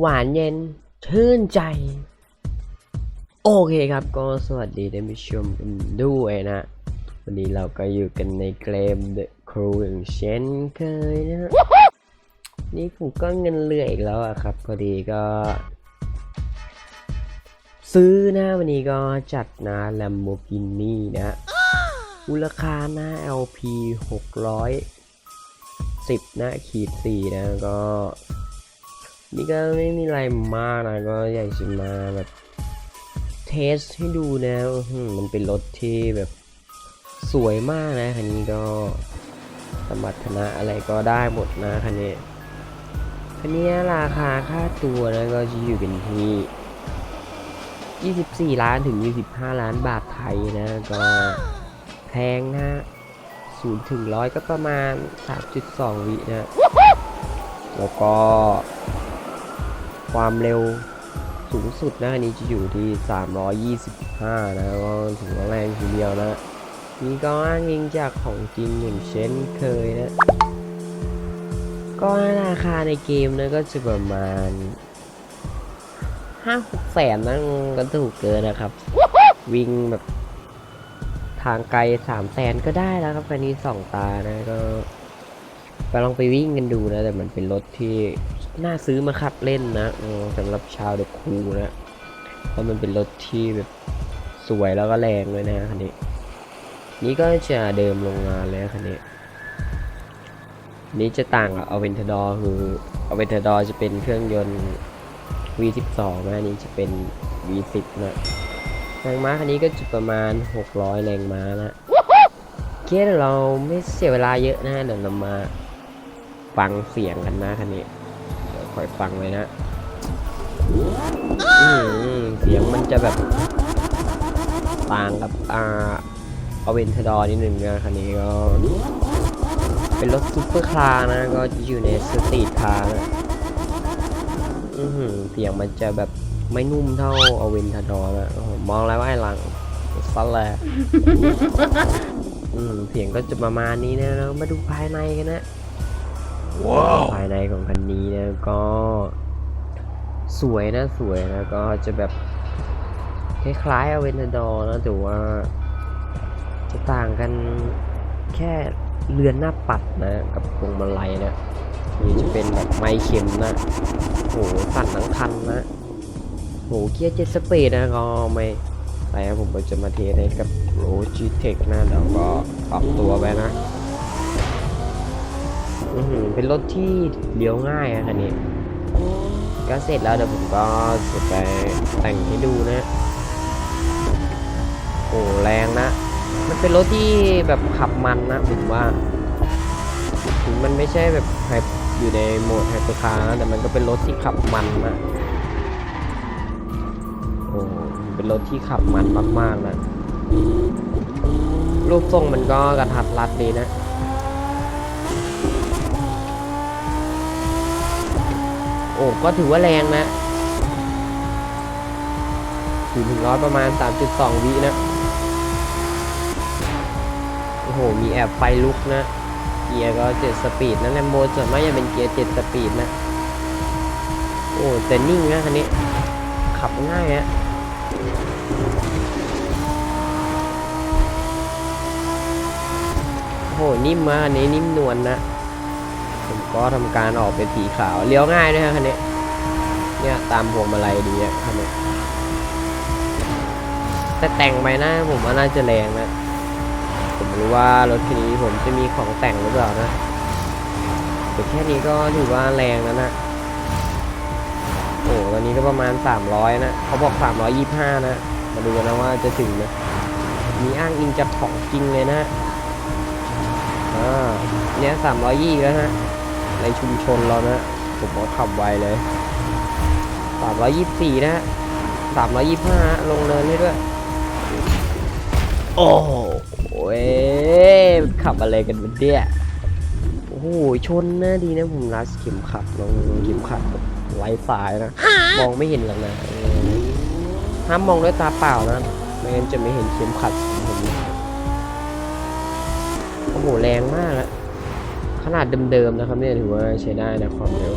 หวานเย็น ชื่นใจ โอเคครับก็สวัสดีท่านผู้ชมด้วยนะ วันนี้เราก็อยู่กันในเกม The Crew อย่างเช่นเคยนะ นี่ผมก็เงินเหลืออีกแล้วอะครับ พอดีก็ ซื้อนะวันนี้ก็จัดนะ Lamborghini นะมูลค่าหน้า LP 610 นะขีด4นะก็ นี่ก็ไม่มีอะไรมากนะก็อยากจะมาแบบเทสให้ดูนะมันเป็นรถที่แบบสวยมากนะคันนี้ก็สมรรถนะอะไรก็ได้หมดนะคันนี้คันนี้ราคาค่าตัวนะก็จะอยู่เป็นที่ 24 ล้านถึง 25 ล้านบาทไทยนะก็แพงนะศูนย์ถึงร้อยก็ประมาณ 3.2 วินะ แล้วก็ ความเร็วสูงสุดนะอันนี้จะอยู่ที่ 325 นะก็ถือว่าแรงทีเดียวนะนี่ก็อ้างอิงจากของจริงอย่างเช่นเคยนะ ก็ราคาในเกมนะก็จะประมาณ5-6แสนนะก็ถูกเกินนะครับ วิ่งแบบทางไกล3แสนก็ได้แล้วครับคันนี้สองตานะก็ไปลองไปวิ่งกันดูนะ แต่มันเป็นรถที่ น่าซื้อมาขับเล่นนะสำหรับชาวเด็กคูลนะเพราะมันเป็นรถที่แบบสวยแล้วก็แรงเลยนะคันนี้ นี่ก็จะเดิมโรงงานเลยนะคันนี้ นี้จะต่างกับอเวนทดอร์คืออเวนทดอร์จะเป็นเครื่องยนต์ V12 นะอันนี้จะเป็น V10 นะแรงม้าคันนี้ก็จะประมาณ 600 แรงม้านะเคเดี๋ยเราไม่เสียเวลาเยอะนะเดี๋ยวเรามาฟังเสียงกันนะคันนี้ คอยฟังเลยนะเสียงมันจะแบบต่างกับอ่าอเวนทดอร์นิดหนึ่งนะคันนี้ก็ เป็นรถซุปเปอร์คาร์นะ ก็จะอยู่ในสตรีทคาร์นะเสียงมันจะแบบไม่นุ่มเท่าอเวนทดอร์นะมองแล้วว่าไอ้หลังซัดเลยอืมเสียงก็จะประมาณนี้นะแล้วมาดูภายในกันนะ ภายในของคันนี้นะก็สวยนะสวยนะก็จะแบบคล้ายๆอเวนทดอร์นะแต่ว่าจะต่างกันแค่เรือนหน้าปัดนะ กับพวงมาลัยนะนี่จะเป็นแบบไม้เข็มนะโหสั่นทั้งคันนะโหเกียร์เจ็ดสปีดนะก็ไม่แต่ผมก็จะมาเทสให้กับโรจิเทคนะเดี๋ยวก็ปรับตัวไปนะ อือหือเป็นรถที่เลี้ยวง่ายอะคันนี้ ก็เสร็จแล้วเดี๋ยวผมก็จะไปแต่งให้ดูนะโอ้แรงนะ มันเป็นรถที่แบบขับมันนะผมว่า ถึงมันไม่ใช่แบบไฮอยู่ในโหมดไฮเปอร์คาร์นะแต่มันก็เป็นรถที่ขับมันนะโอ้เป็นรถที่ขับมันมากๆนะรูปทรงมันก็กระทัดรัดดีนะ โอ้ก็ถือว่าแรงนะถึงถึงร้อยประมาณ 3.2 วินะ โอ้โห มีแอบไฟลุกนะ เกียร์ก็7สปีดนะแลมโบส่วนมากจะเป็นเกียร์7สปีดนะ โอ้แต่นิ่งนะคันนี้ ขับง่ายฮะโอ้โห นิ่มมากอันนี้นิ่มนวลนะ ก็ทำการออกเป็นสีขาวเลี้ยวง่ายด้วยฮะคันนี้เนี่ยตามพวงมาลัยดีอะคันนี้แต่แต่งไปนะผมว่าน่าจะแรงนะผมรู้ว่ารถคันนี้ผมจะมีของแต่งหรือเปล่านะแต่แค่นี้ก็ถือว่าแรงแล้วนะโอ้ตอนนี้ก็ประมาณ 300 นะเขาบอก 325 นะ มาดูกันะว่าจะถึงนะมีอ้างอิงจากของจริงเลยนะอ่าเนี่ย320แล้วนะ ในชุมชนเรานะผมก็ขับไวเลย324 นะ325 ลงเนินให้ด้วย โอ้โหเอ้ยขับอะไรกันวะเนี่ยโอ้โห ชนนะดีนะผมรัดเข็มขัดลงเข็มขัดแบบไร้สายนะ มองไม่เห็นหรอกนะเออห้ามมองด้วยตาเปล่านะไม่งั้นจะไม่เห็นเข็มขัดของผมโอ้โห แรงมากอะ ขนาดเดิมๆนะครับเนี่ยถือว่าใช้ได้นะความเร็ว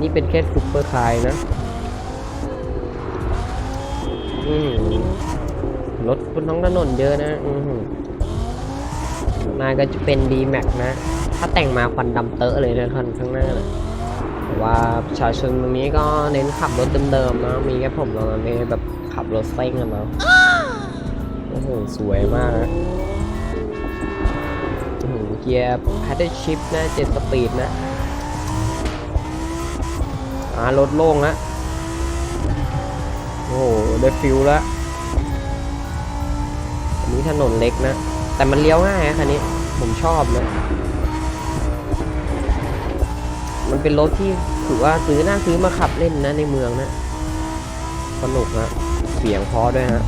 นี่เป็นแค่ซุปเปอร์คาร์นะอืมรถบนท้องถนนเยอะนะอือหือมาก็จะเป็น D Max นะ ถ้าแต่งมาควันดำเตอะเลยนะคันข้างหน้านะแต่ว่าประชาชนตรงนี้ก็เน้นขับรถเดิมๆนะมีแค่ผมเราไม่แบบขับรถเซ็งกันเนาะโอ้โหสวยมากนะ กียร์พัดชิปนะเจ็ดสปีดนะอ่ารถโล่งแล้วโอ้โหได้ฟิลแล้วอันนี้ถนนเล็กนะ แต่มันเลี้ยวง่ายนะคันนี้ ผมชอบนะ มันเป็นรถที่ถือว่าซื้อน่าซื้อมาขับเล่นนะในเมืองนะ สนุกนะเสียงพอด้วยฮะ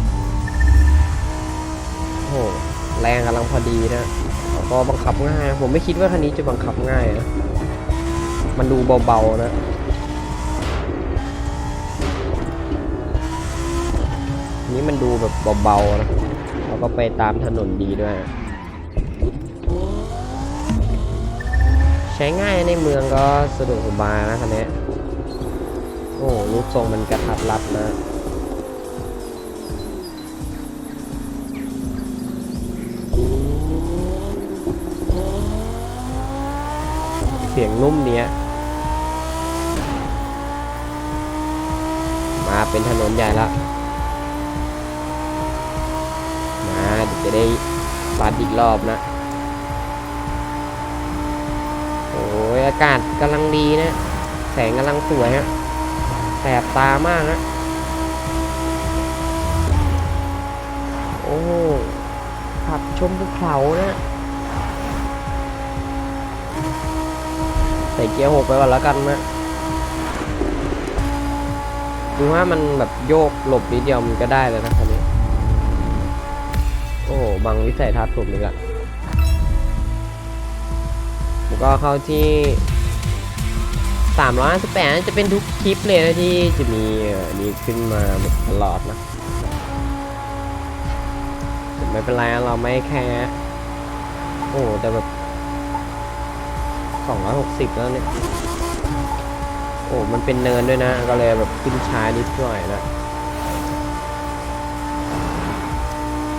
โอ้โหแรงกำลังพอดีนะ ก็บังคับง่าย ผมไม่คิดว่าคันนี้จะบังคับง่ายนะ มันดูเบาๆนะ นี้มันดูแบบเบาๆนะ แล้วก็ไปตามถนนดีด้วย ใช้ง่ายในเมืองก็สะดวกสบายนะคันนี้ โอ้รูปทรงมันกระทัดรัดนะ สียงนุ่มเนี้ย มาเป็นถนนใหญ่ละ มาจะได้ปัดอีกรอบนะ โอ้ยอากาศกำลังดีนะ แสงกำลังสวยฮะแสบตามากนะโอ้ขับชมภูเขานะ ส่เกียร์หกไปก่อนแล้วกันนะดูว่ามันแบบโยกหลบนิดเดียวมันก็ได้เลยนะคันนี้ โอ้บังวิสัยทัศน์ผมอีกละผมก็เข้าที่358จะเป็นทุกคลิปเลยนะที่จะมีนี้ขึ้นมาตลอดนะไม่เป็นไรเราไม่แค่โอ้แต่แบบ 260 แล้วเนี่ย โอ้ มันเป็นเนินด้วยนะ ก็เลยแบบขึ้นช้านิดหน่อยนะ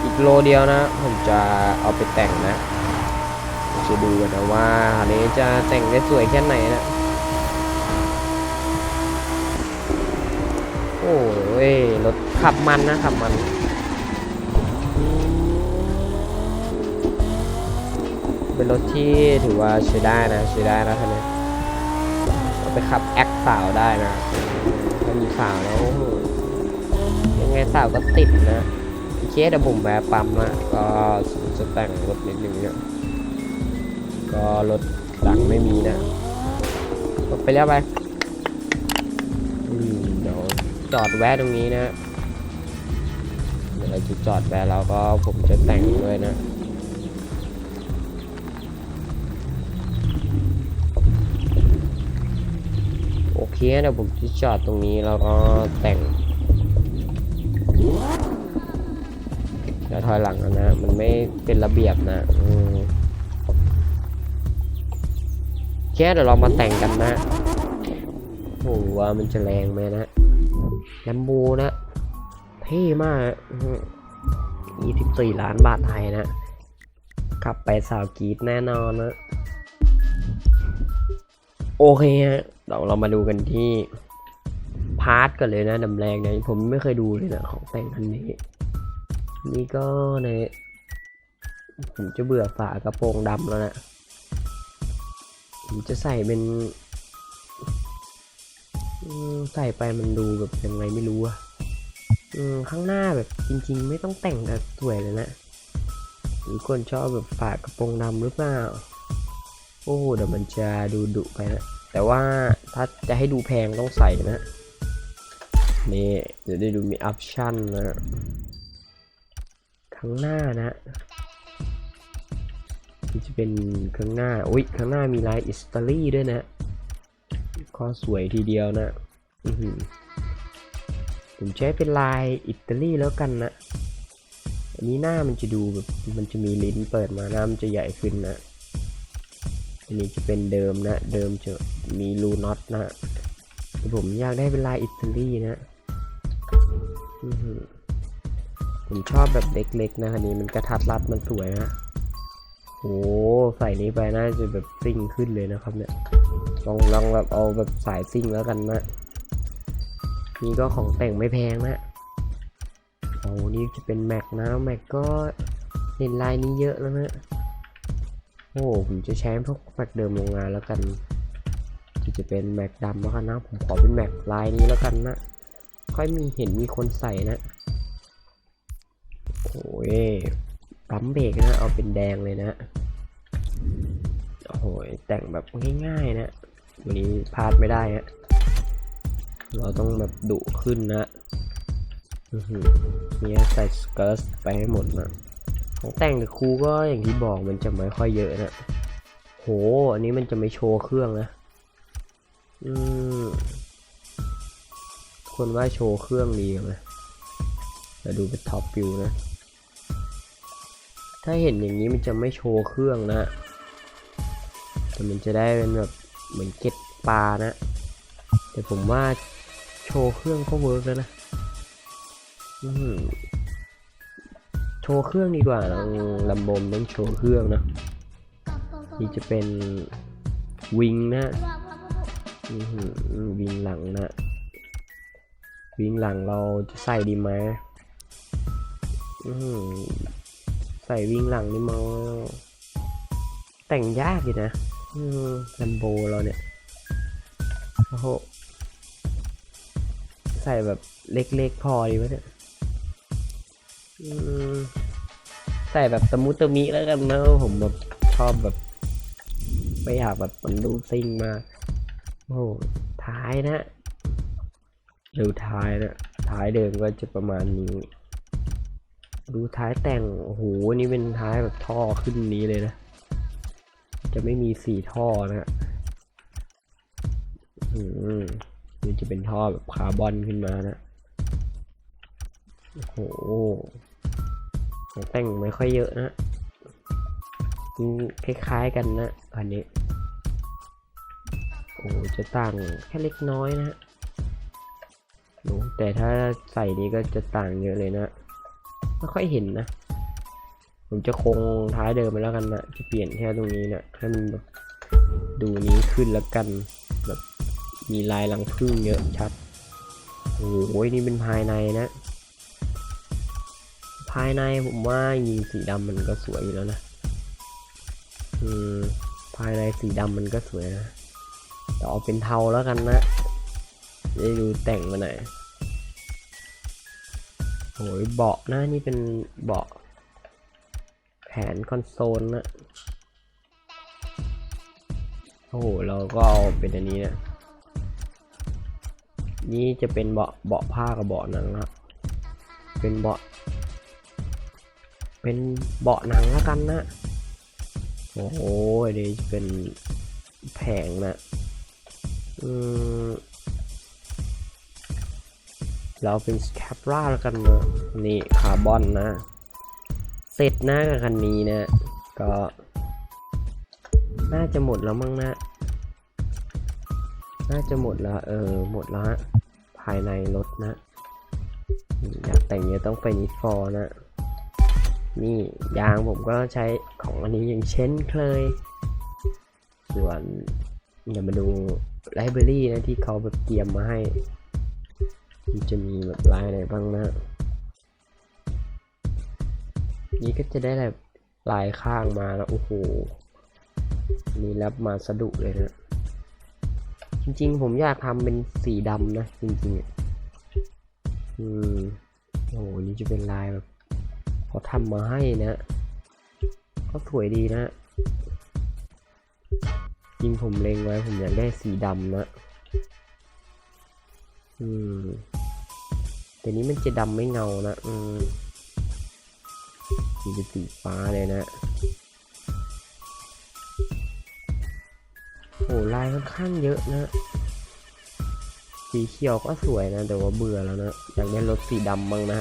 อีกโลเดียวนะ ผมจะเอาไปแต่งนะจะดูกันนะว่าอันนี้จะแต่งได้สวยแค่ไหนนะ โอ้ย รถขับมันนะขับมัน เป็นรถที่ถือว่าใช้ได้นะใช้ได้นะคันนี้เอาไปขับแอคสาวได้นะถ้ามีสาวแล้วยังไงสาวก็ติดนะโอเคเดี๋ยวผมแวะปั๊มนะก็จะแต่งรถนิดนึงเนี่ยก็รถดังไม่มีนะรถไปแล้วไปอืมเดี๋ยวจอดแวะตรงนี้นะเดี๋ยวเราจะจอดแวะแล้วก็ผมจะแต่งด้วยนะ เคเดี๋ยวผมจะจอดตรงนี้แล้วก็แต่งเดี๋ยวถอยหลังนะ มันไม่เป็นระเบียบนะแค่เดี๋ยวเรามาแต่งกันนะโหว่ามันจะแรงไหมนะแลมโบนะเท่มากยี่สิบสี่ล้านบาทไทยนะขับไปสาวกีดแน่นอนนะ โอเคฮะเดี๋ยวเรามาดูกันที่พาร์ทกันเลยนะดำแรงเนี่ยผมไม่เคยดูเลยนะของแต่งคันนี้ นี่ก็ในผมจะเบื่อฝากระโปรงดำแล้วนะผมจะใส่เป็นใส่ไปมันดูแบบยังไงไม่รู้อะข้างหน้าแบบจริง ๆ ไม่ต้องแต่งแต่สวยเลยนะหรือคนชอบแบบฝากระโปรงดำหรือเปล่า โอ้เดี๋ยวมันจะดูดุไปนะ แต่ว่าถ้าจะให้ดูแพงต้องใส่นะนี่เดี๋ยวได้ดูมีออปชั่นนะข้างหน้านะนี่จะเป็นข้างหน้าอุ้ยข้างหน้ามีลายอิสตาลีด้วยนะข้อสวยทีเดียวนะอือหือผมใช้เป็นลายอิตาลีแล้วกันนะอันนี้หน้ามันจะดูแบบมันจะมีลิ้นเปิดมาหน้ามันจะใหญ่ขึ้นนะ อันนี้จะเป็นเดิมนะ เดิมจะมีรูน็อตนะแต่ผมอยากได้เป็นลายอิตาลีนะอื้อหือผมชอบแบบเล็กๆนะคันนี้มันกระทัดรัดมันสวยนะโอ้ใส่นี้ไปน่าจะแบบซิ่งขึ้นเลยนะครับ เนี่ย ลองลองแบบเอาแบบสายซิ่งแล้วกันนะนี่ก็ของแต่งไม่แพงนะโอ้นี่จะเป็นแม็กนะแม็กก็เห็นลายนี้เยอะแล้วนะ โอ้ผมจะใช้พวกแม็กเดิมโรงงานแล้วกันที่จะเป็นแม็กดำแล้วกันนะผมขอเป็นแม็กลายนี้แล้วกันนะ ค่อยมีเห็นมีคนใส่นะ โอ้ยปั๊มเบรกนะ เอาเป็นแดงเลยนะโอ้โหแต่งแบบง่ายๆนะวันนี้พลาดไม่ได้ฮะเราต้องแบบดุขึ้นนะเนี่ยใส่สเกิร์ตไปให้หมดนะ แต่งกับครูก็อย่างที่บอกมันจะไม่ค่อยเยอะนะโห อันนี้มันจะไม่โชว์เครื่องนะ อืมคนว่าโชว์เครื่องดีไหมแต่ดูเป็นท็อปวิวนะ ถ้าเห็นอย่างนี้มันจะไม่โชว์เครื่องนะ แต่มันจะได้เป็นแบบเหมือนเก็ตปลานะ แต่ผมว่าโชว์เครื่องก็เวิร์กแล้วนะ อื้อหือโช ว์เครื่องดีกว่าลำบมต้องโชว์เครื่องนะนี่จะเป็นวิงนะวิงหลังนะวิงหลังเราจะใส่ดีไหมใส่วิงหลังนี่มั้งแต่งยากอยู่นะลัมโบเราเนี่ยโอ้โหใส่แบบเล็กๆพอดีวะเนี่ย ใส่แบบตะมุตมิแล้วกันนะผมแบบชอบแบบ ไม่อยากแบบมันดูซิ่งมา โอ้โหท้ายนะดูท้ายนะท้ายเดิมก็จะประมาณนี้ ดูท้ายแต่งโอ้โหนี่เป็นท้ายแบบท่อขึ้นนี้เลยนะ จะไม่มีสี่ท่อนะฮะอืมนี่จะเป็นท่อแบบคาร์บอนขึ้นมานะโอ้โห แต่งไม่ค่อยเยอะนะคล้ายๆกันนะอันนี้ โอ้จะต่างแค่เล็กน้อยนะฮะแต่ถ้าใส่นี้ก็จะต่างเยอะเลยนะ ไม่ค่อยเห็นนะ ผมจะคงท้ายเดิมไปแล้วกันนะ จะเปลี่ยนแค่ตรงนี้นะให้มันดูนี้ขึ้นแล้วกัน แบบมีลายรังผึ้งเยอะชัด โอ้โหนี่เป็นภายในนะ ภายในผมว่ายิงสีดำมันก็สวยอยู่แล้วนะ อืม ภายในสีดำมันก็สวยนะ แต่เอาเป็นเทาแล้วกันนะจะได้ดูแต่งมาหน่อยโอ้ยเบาะนะนี่เป็นเบาะแผนคอนโซลนะ โอ้โห เราก็เอาเป็นอันนี้นะ นี่จะเป็นเบาะเบาะผ้ากับเบาะหนังนะเป็นเบาะ เป็นเบาะหนังแล้วกันนะ โอ้โหอันนี้จะเป็นแผงนะอืมเราเป็นสแคปราแล้วกันเนะนี่คาร์บอนนะ เสร็จหน้ากับคันนี้นะ ก็ น่าจะหมดแล้วมั้งนะ น่าจะหมดแล้ว เออ หมดแล้วฮะ ภายในรถนะ อยากแต่งเนี้ยต้องไปนิดฟอร์นะ นี่ยางผมก็ใช้ของอันนี้อย่างเช่นเคย ส่วนเดี๋ยวมาดูไลบรารีนะที่เขาแบบเตรียมมาให้มันจะมีแบบลายอะไรบ้างนะ นี่ก็จะได้แบบลายข้างมาแล้วโอ้โห นี่แรปมาสะดุเลยนะ จริงๆ ผมอยากทำเป็นสีดำนะ จริงๆอะอืมโอ้โห นี่จะเป็นลายแบบ เขาทำมาให้นะก็สวยดีนะจริงผมเล็งไว้ ผมอยากได้สีดำนะ อืมแต่นี้มันจะดำไม่เงานะ อืมมันจะสีฟ้าเลยนะโหลายค่อนข้างเยอะนะ สีเขียวก็สวยนะ แต่ว่าเบื่อแล้วนะ อยากได้รถสีดำบ้างนะ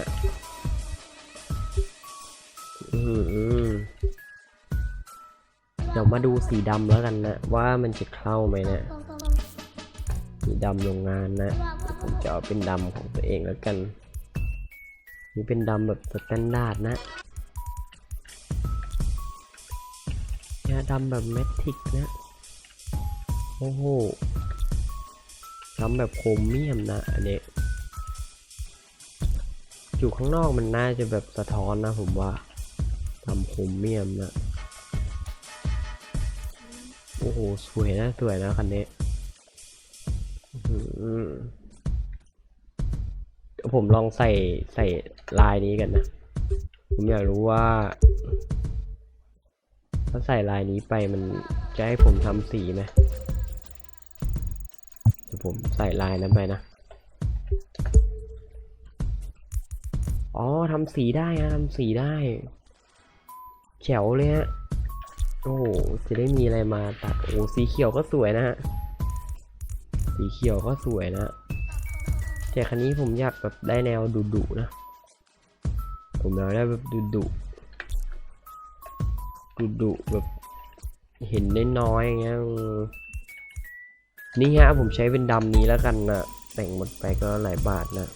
มาดูสีดำแล้วกันนะ ว่ามันจะเข้าไหมนะมีดำโรงงานนะ ผมจะเอาเป็นดำของตัวเองแล้วกัน นี่เป็นดำแบบสแตนดาร์ดนะเนี่ยดำแบบแมททิกนะ โอ้โหดำแบบโครเมียมนะอันนี้อยู่ข้างนอกมันน่าจะแบบสะท้อนนะผมว่าดำโครเมียมนะ อ้โห สวยนะ สวยนะคันนี้เดี๋ยวผมลองใส่ใส่ลายนี้กันนะ ผมอยากรู้ว่า ถ้าใส่ลายนี้ไปมันจะให้ผมทำสีไหมเดี๋ยวผมใส่ลายนั้นไปนะ อ๋อทำสีได้นะทำสีได้แจ๋วเลยฮะ โอ้จะได้มีอะไรมาตัดโอ้สีเขียวก็สวยนะฮะสีเขียวก็สวยนะ แต่คันนี้ผมอยากแบบได้แนวดุดุนะ ผมอยากได้แบบดุดุดุดุแบบเห็นได้น้อยอย่างเงี้ยนี่ฮะผมใช้เป็นดำนี้แล้วกันนะแต่งหมดไปก็หลายบาทนะ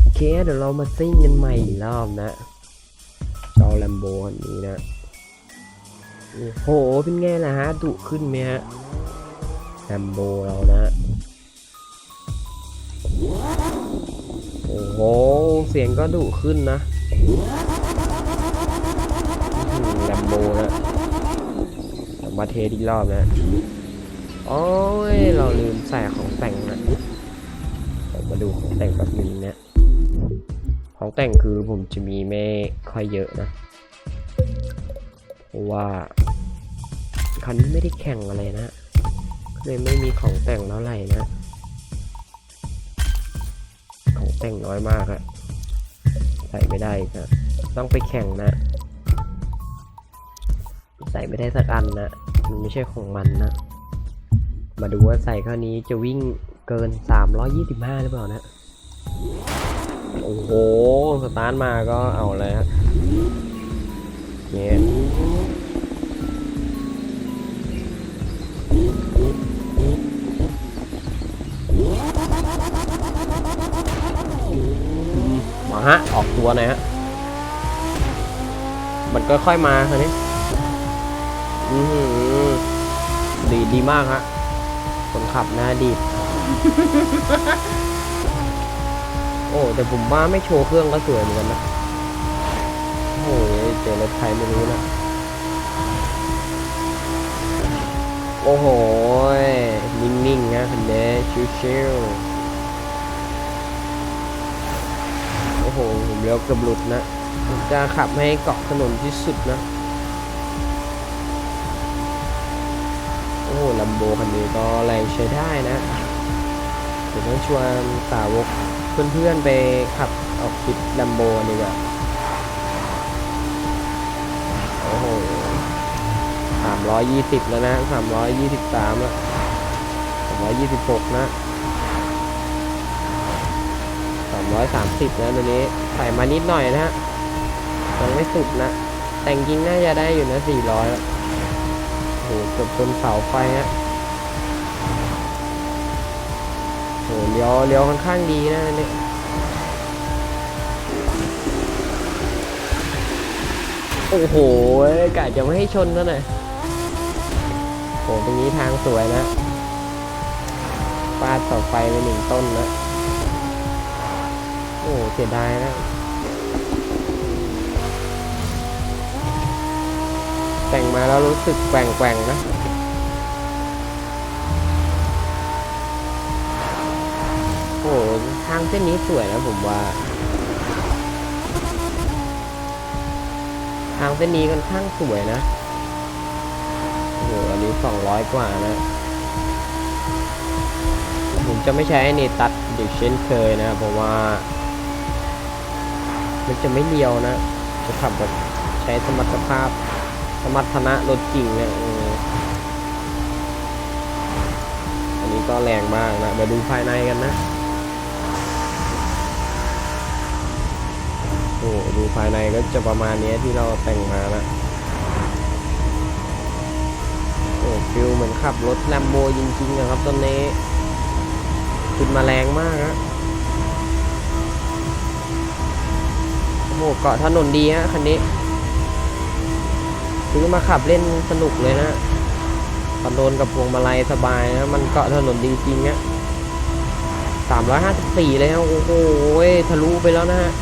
โอเคเดี๋ยวเรามาซิ่งกันใหม่อีกรอบนะจอแลมโบคันนี้นะ โอ้โห เป็นไงล่ะฮะ ดุขึ้นไหมฮะแลมโบเรานะ โอ้โห เสียงก็ดุขึ้นนะแลมโบนะมาเทสอีกรอบนะ โอ้ย เราลืมใส่ของแต่งนะมาดูของแต่งแบบนึงนะ ของแต่งคือผมจะมีไม่ค่อยเยอะนะ เพราะว่า คันนี้ไม่ได้แข่งอะไรนะเลยไม่มีของแต่งเท่าไหร่นะ ของแต่งน้อยมากอะใส่ไม่ได้อีกนะต้องไปแข่งนะ ใส่ไม่ได้สักอันนะ มันไม่ใช่ของมันนะ มาดูว่าใส่ข้านี้จะวิ่งเกิน 325 หรือเปล่านะ โอ้โห สตาร์ทมาก็เอาเลยฮะ ตัวหน่อยฮะ มันก็ค่อยมาคันนี้ อือหือดีดีมากฮะ คนขับหน้าดีดโอ้ แต่ผมว่าไม่โชว์เครื่องก็สวยเหมือนกันนะ โอ้โหเจอรถไทยไม่รู้นะ โอ้โห นิ่งๆนะคันนี้ชิวๆ ผมเลี้ยวเกือบหลุดนะผมจะขับให้เกาะถนนที่สุดนะ โอ้โหลัมโบคันนี้ก็แรงใช้ได้นะเดี๋ยวต้องชวนสาวกเพื่อนๆไปขับออกคลิปลัมโบดีกว่าโอ้โหสามร้อยยี่สิบแล้วนะสามร้อยยี่สิบสามแล้วสามร้อยยี่สิบหกนะ สามร้อยสามสิบนะตัวนี้ใส่มานิดหน่อยนะฮะยังไม่สุดนะ แต่งจริงน่าจะได้อยู่นะสี่ร้อยโอ้โหเกือบชนเสาไฟฮะโอ้โหเลี้ยวเลี้ยวค่อนข้างดีนะอันนี่โอ้โหกะจะไม่ให้ชนซะหน่อยโหตรงนี้ทางสวยนะฟาดเสาไฟไปหนึ่งต้นนะ อ้เสียดายนะแต่งมาแล้วรู้สึกแกว่งๆนะโอ้โหทางเส้นนี้สวยนะผมว่า ทางเส้นนี้ค่อนข้างสวยนะโอ้โหอันนี้สองร้อยกว่านะ ผมจะไม่ใช้ไอ้นี่ตัดดิเช่นเคยนะ เพราะว่า มันจะไม่เลียวนะ จะขับแบบใช้สมรรถภาพ สมรรถนะรถจริงเนี่ยอันนี้ก็แรงมากนะเดี๋ยวดูภายในกันนะโอ้ดูภายในก็จะประมาณนี้ที่เราแต่งมานะโอ้ฟิลเหมือนขับรถแลมโบจริงๆนะครับตอนนี้ขึ้นมาแรงมากนะ โอ้โหเกาะถนนดีฮะคันนี้ซื้อมาขับเล่นสนุกเลยนะคอนโดนกับพวงมาลัยสบายนะมันเกาะถนนดีจริงอะสามร้อยห้าสิบสี่เลยฮะโอ้โหทะลุไปแล้วนะฮะ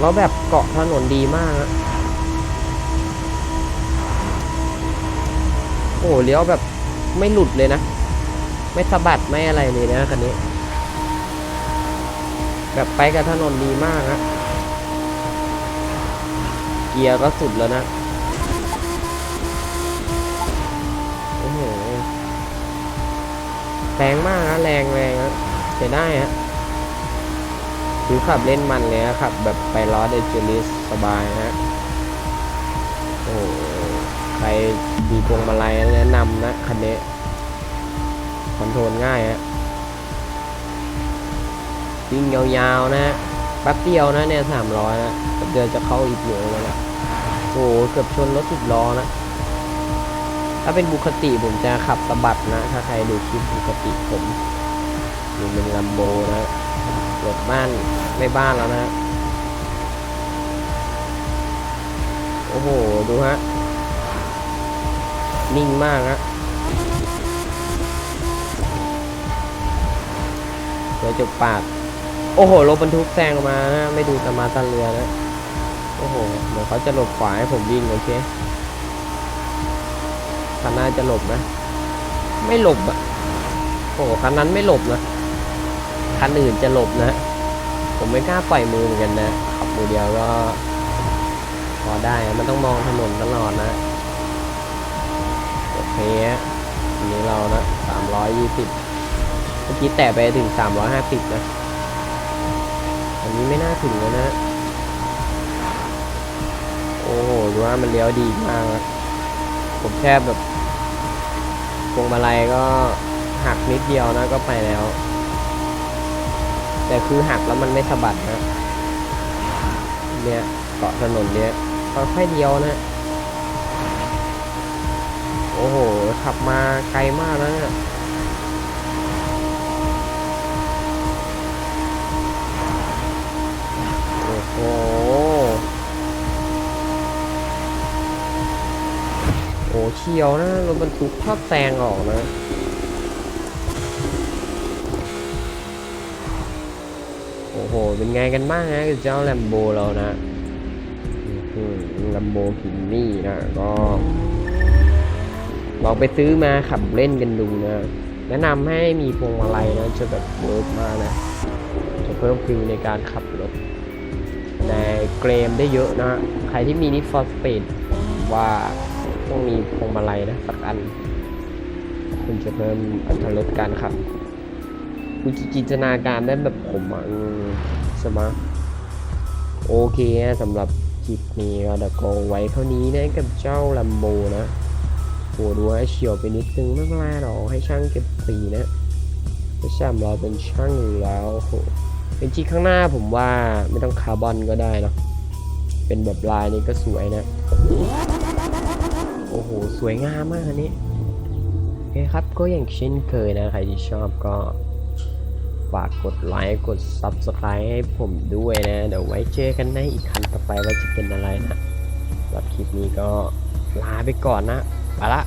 แล้วแบบเกาะถนนดีมากอะโอ้โหเลี้ยวแบบไม่หลุดเลยนะ ไม่สะบัดไม่อะไรเลยนะคันนี้ แบบไปกับถนนดีมากนะเกียร์ก็สุดแล้วนะโอ้โหแรงมากนะแรงแรงนะใช้ได้ฮะคือขับเล่นมันเลยนะขับแบบไปล้อเดจิลิสสบายนะโอ้ใครมีพวงมาลัยแนะนำนะคันนี้คอนโทรลง่ายฮะ วิ่งยาวๆนะ แป๊บเดียวนะเนี่ยสามร้อยนะเดียวจะเข้าอีกเหลืองแล้วนะโอ้โหเกือบชนรถสิบล้อนะ ถ้าเป็นบุคติผมจะขับสะบัดนะ ถ้าใครดูคลิปบุคติผมนี่เป็นลัมโบนะรถบ้านไม่บ้านแล้วนะ โอ้โห ดูฮะ นิ่งมากนะเดี๋ยวจบปาก โอ้โหรถบรรทุกแซงมานะไม่ดูตมาตันเรือนะโอ้โหเหมือนเขาจะหลบขวาให้ผมวิ่งโอเคคันหน้าจะหลบนะไม่หลบอะโอ้โหคันนั้นไม่หลบนะคันอื่นจะหลบนะ ผมไม่กล้าปล่อยมือเหมือนกันนะขับมือเดียวก็พอได้มันต้องมองถนนตลอดนะโอเคอันนี้เรานะสามร้อยยี่สิบเมื่อกี้แตะไปถึง350นะอั นี้ไม่น่าถึงแล้วนะ โอ้โหดูว่ามันเลี้ยวดีมาก ผมแค่แบบพวงมาลัยก็หักนิดเดียวนะก็ไปแล้ว แต่คือหักแล้วมันไม่สะบัดนะ เนี่ยเกาะถนนเนี่ยค่อยๆเดียวนะ โอ้โห ขับมาไกลมากนะเนี่ย เชียวนะรถบรรทุกชอบแซงออกนะโอ้โห เป็นไงกันบ้างนะเจ้าแลมโบเรานะลัมโบกินนี่นะ ก็ลองไปซื้อมาขับเล่นกันดูนะ แนะนำให้มีพวงมาลัยนะ จะแบบเวิร์กมากนะ จะเพิ่มฟิลในการขับรถ ในเกรมได้เยอะนะ ใครที่มี Need for Speed ว่า ต้องมีพวงมาลัยนะสักอัน คุณจะเพิ่มอัตราลดการขับคุณจินตนาการได้แบบผมอะอืมใช่ไหมโอเคนะสำหรับคลิปนี้ก็เดี๋ยวก็ไว้เท่านี้นะกับเจ้าลัมโบนะโหดูว่าเฉียวไปนิดนึงไม่เป็นไรหรอกให้ช่างเก็บสีนะจะช่างเราเป็นช่างอยู่แล้วโหเป็นที่ข้างหน้าผมว่าไม่ต้องคาร์บอนก็ได้เนอะเป็นแบบลายนี้ก็สวยนะ อ้โห สวยงามมากอันนี้โอเคครับก็อย่างเช่นเคยนะ ใครที่ชอบก็ฝากกดไลค์กด Subscribe ให้ผมด้วยนะ เดี๋ยวไว้เจอกันในอีกคันต่อไปว่าจะเป็นอะไรนะสำหรับคลิปนี้ก็ลาไปก่อนนะไปละ